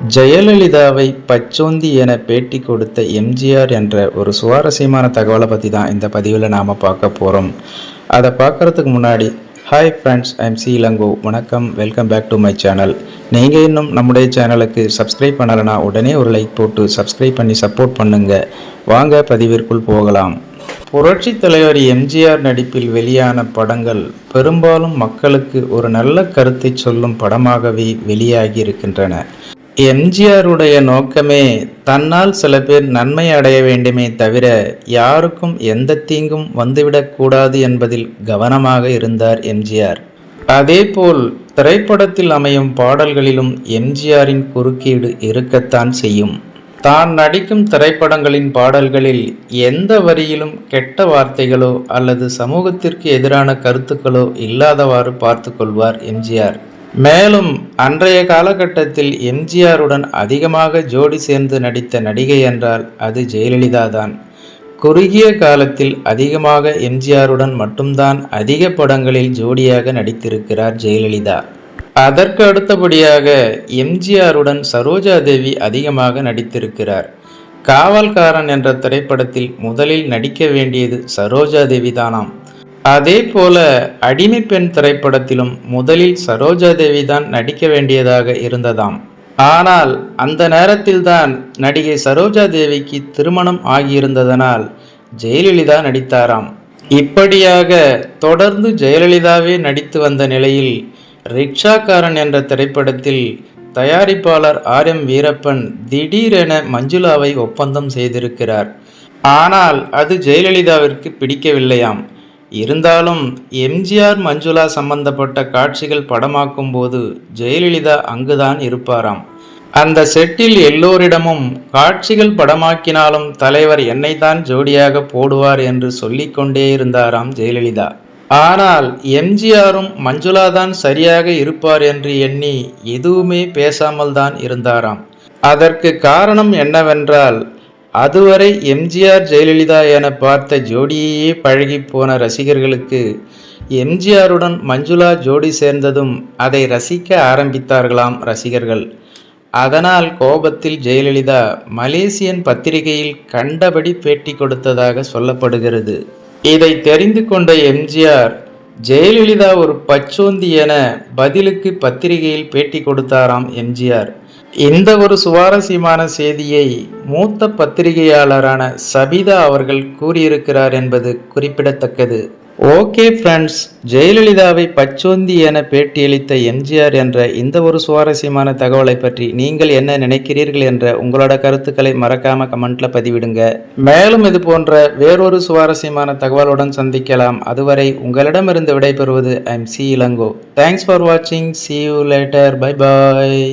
ஜெயலலிதாவை பச்சோந்தி என பேட்டி கொடுத்த எம்ஜிஆர் என்ற ஒரு சுவாரஸ்யமான தகவலை பற்றி தான் இந்த பதிவில் நாம் பார்க்க போகிறோம் அதை பார்க்குறதுக்கு முன்னாடி hi friends I'm C Ilango வணக்கம் welcome back to my channel நீங்கள் இன்னும் நம்முடைய சேனலுக்கு சப்ஸ்கிரைப் பண்ணலைன்னா உடனே ஒரு லைக் போட்டு சப்ஸ்கிரைப் பண்ணி சப்போர்ட் பண்ணுங்கள் வாங்க பதிவிற்குள் போகலாம். புரட்சி தலைவர் எம்ஜிஆர் நடிப்பில் வெளியான படங்கள் பெரும்பாலும் மக்களுக்கு ஒரு நல்ல கருத்தை சொல்லும் படமாகவே வெளியாகி இருக்கின்றன. எம்ஜிஆருடைய நோக்கமே தன்னால் சில பேர் நன்மை அடைய வேண்டுமே தவிர யாருக்கும் எந்த தீங்கும் வந்துவிடக்கூடாது என்பதில் கவனமாக இருந்தார் எம்ஜிஆர். அதேபோல் திரைப்படத்தில் அமையும் பாடல்களிலும் எம்ஜிஆரின் குறுக்கீடு இருக்கத்தான் செய்யும். தான் நடிக்கும் திரைப்படங்களின் பாடல்களில் எந்த வரியிலும் கெட்ட வார்த்தைகளோ அல்லது சமூகத்திற்கு எதிரான கருத்துக்களோ இல்லாதவாறு பார்த்து கொள்வார் எம்ஜிஆர். மேலும் அன்றைய காலகட்டத்தில் எம்ஜிஆருடன் அதிகமாக ஜோடி சேர்ந்து நடித்த நடிகை என்றால் அது ஜெயலலிதா தான் குறுகிய காலத்தில் அதிகமாக எம்ஜிஆருடன் மட்டும்தான் அதிக படங்களில் ஜோடியாக நடித்திருக்கிறார் ஜெயலலிதா. அதற்கு அடுத்தபடியாக எம்ஜிஆருடன் சரோஜா தேவி அதிகமாக நடித்திருக்கிறார். காவல்காரன் என்ற திரைப்படத்தில் முதலில் நடிக்க வேண்டியது சரோஜா தேவி தானாம் அதே போல அடிமை பெண் திரைப்படத்திலும் முதலில் சரோஜா தேவி தான் நடிக்க வேண்டியதாக இருந்ததாம். ஆனால் அந்த நேரத்தில்தான் நடிகை சரோஜா தேவிக்கு திருமணம் ஆகியிருந்ததனால் ஜெயலலிதா நடித்தாராம். இப்படியாக தொடர்ந்து ஜெயலலிதாவே நடித்து வந்த நிலையில் ரிக்ஷாக்காரன் என்ற திரைப்படத்தில் தயாரிப்பாளர் ஆர் எம் வீரப்பன் திடீரென மஞ்சுளாவை ஒப்பந்தம் செய்திருக்கிறார். ஆனால் அது ஜெயலலிதாவிற்கு பிடிக்கவில்லையாம். இருந்தாலும் எம்ஜிஆர் மஞ்சுளா சம்பந்தப்பட்ட காட்சிகள் படமாக்கும் போது ஜெயலலிதா அங்குதான் இருப்பாராம். அந்த செட்டில் எல்லோரிடமும் காட்சிகள் படமாக்கினாலும் தலைவர் என்னைத்தான் ஜோடியாக போடுவார் என்று சொல்லிக்கொண்டே இருந்தாராம் ஜெயலலிதா. ஆனால் எம்ஜிஆரும் மஞ்சுளா தான் சரியாக இருப்பார் என்று எண்ணி எதுவுமே பேசாமல் தான் இருந்தாராம். அதற்கு காரணம் என்னவென்றால் அதுவரை எம்ஜிஆர் ஜெயலலிதா என பார்த்த ஜோடியையே பழகி போன ரசிகர்களுக்கு எம்ஜிஆருடன் மஞ்சுளா ஜோடி சேர்ந்ததும் அதை ரசிக்க ஆரம்பித்தார்களாம் ரசிகர்கள். அதனால் கோபத்தில் ஜெயலலிதா மலேசியன் பத்திரிகையில் கண்டபடி பேட்டி கொடுத்ததாக சொல்லப்படுகிறது. இதை தெரிந்து கொண்ட எம்ஜிஆர் ஜெயலலிதா ஒரு பச்சோந்தி என பதிலுக்கு பத்திரிகையில் பேட்டி கொடுத்தாராம் எம்ஜிஆர். இந்த ஒரு சுவாரஸ்யமான செய்தியை மூத்த பத்திரிகையாளரான சபிதா அவர்கள் கூறியிருக்கிறார் என்பது குறிப்பிடத்தக்கது. ஓகே ஃப்ரெண்ட்ஸ் ஜெயலலிதாவை பச்சோந்தி என பேட்டியளித்த எம்ஜிஆர் என்ற இந்த ஒரு சுவாரஸ்யமான தகவலை பற்றி நீங்கள் என்ன நினைக்கிறீர்கள் என்ற உங்களோட கருத்துக்களை மறக்காம கமெண்ட்ல பதிவிடுங்க. மேலும் இது போன்ற வேறொரு சுவாரஸ்யமான தகவலுடன் சந்திக்கலாம். அதுவரை உங்களிடமிருந்து விடைபெறுவது I'm C Ilango. Thanks for வாட்சிங் see you later bye bye